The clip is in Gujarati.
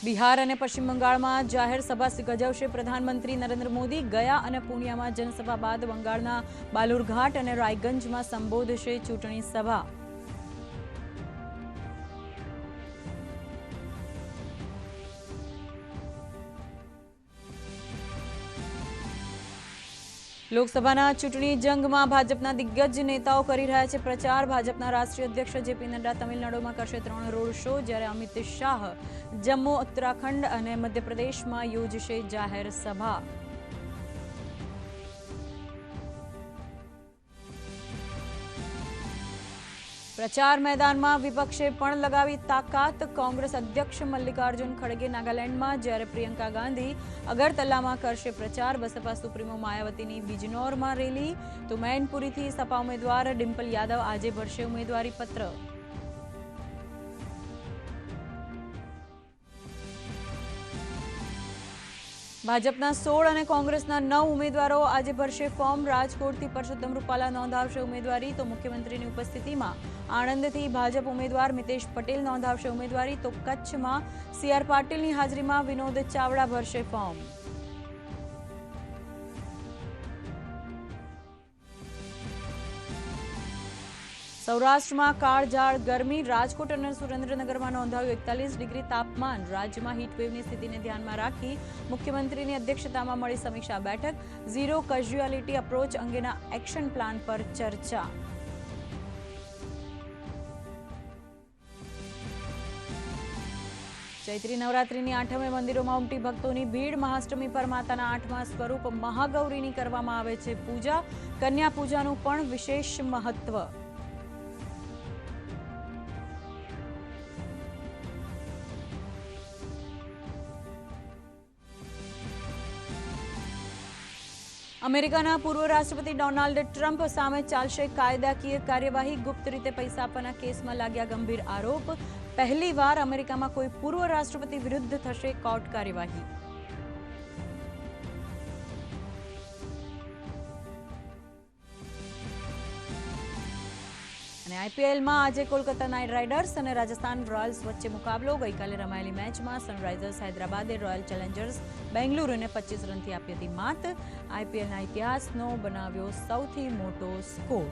બિહાર અને પશ્ચિમ બંગાળમાં જાહેર સભા ગજવશે પ્રધાનમંત્રી નરેન્દ્ર મોદી ગયા અને પૂર્ણિયામાં જનસભા બાદ બંગાળના બાલુરઘાટ અને રાયગંજમાં સંબોધશે ચૂંટણી સભા. લોકસભાના ચૂંટણી જંગમાં ભાજપના દિગ્ગજ નેતાઓ કરી રહ્યા છે પ્રચાર. ભાજપના રાષ્ટ્રીય અધ્યક્ષ જેપી નડ્ડા તમિલનાડુમાં કરશે ત્રણ રોડ શો, જ્યારે અમિત શાહ જમ્મુ, ઉત્તરાખંડ અને મધ્યપ્રદેશમાં યોજશે જાહેર સભા. પ્રચાર મેદાનમાં વિપક્ષે પણ લગાવી તાકાત. કોંગ્રેસ અધ્યક્ષ મલ્લિકાર્જુન ખડગે નાગાલેન્ડમાં, જ્યારે પ્રિયંકા ગાંધી અગરતલામાં કરશે પ્રચાર, બસપા સુપ્રીમો માયાવતીની બિજનોરમાં રેલી. તો મેનપુરીથી સપા ઉમેદવાર ડિમ્પલ યાદવ આજે ભરશે ઉમેદવારી પત્ર ભાજપના સોળ અને કોંગ્રેસના નવ ઉમેદવારો આજે ભરશે ફોર્મ. રાજકોટથી પરસોત્તમ રૂપાલા નોંધાવશે ઉમેદવારી, તો મુખ્યમંત્રીની ઉપસ્થિતિમાં આણંદથી ભાજપ ઉમેદવાર મિતેશ પટેલ નોંધાવશે ઉમેદવારી, તો કચ્છમાં સીઆર પાટીલની હાજરીમાં વિનોદ ચાવડા ભરશે ફોર્મ. સૌરાષ્ટ્રમાં કાળઝાળ ગરમી. રાજકોટ અને સુરેન્દ્રનગરમાં નોંધાયું એકતાલીસ ડિગ્રી તાપમાન. રાજ્યમાં હીટવેવની સ્થિતિને ધ્યાનમાં રાખી મુખ્યમંત્રીની અધ્યક્ષતામાં મળી સમીક્ષા બેઠક. ઝીરો કેઝ્યુઆલિટી અપ્રોચ અંગેના એક્શન પ્લાન પર ચર્ચા. ચૈત્રી નવરાત્રીની આઠમે મંદિરોમાં ઉમટી ભક્તોની ભીડ. મહાષ્ટમી પર માતાના આઠમા સ્વરૂપ મહાગૌરીની કરવામાં આવે છે પૂજા. કન્યા પૂજાનું પણ વિશેષ મહત્વ. અમેરિકાના પૂર્વ રાષ્ટ્રપતિ ડોનાલ્ડ ટ્રમ્પ સામે ચાલશે કાયદાકીય કાર્યવાહી. ગુપ્ત રીતે પૈસા આપવાના કેસમાં લાગ્યા ગંભીર આરોપ. પહેલીવાર અમેરિકામાં કોઈ પૂર્વ રાષ્ટ્રપતિ વિરુદ્ધ થશે કોર્ટ કાર્યવાહી. અને આઈપીએલમાં આજે કોલકાતા નાઇટ રાઇડર્સ અને રાજસ્થાન રોયલ્સ વચ્ચે મુકાબલો. ગઈકાલે રમાયેલી મેચમાં સનરાઇઝર્સ હૈદરાબાદે રોયલ ચેલેન્જર્સ બેંગલુરુને પચીસ રનથી આપી હતી માત. આઈપીએલના ઇતિહાસનો બનાવ્યો સૌથી મોટો સ્કોર.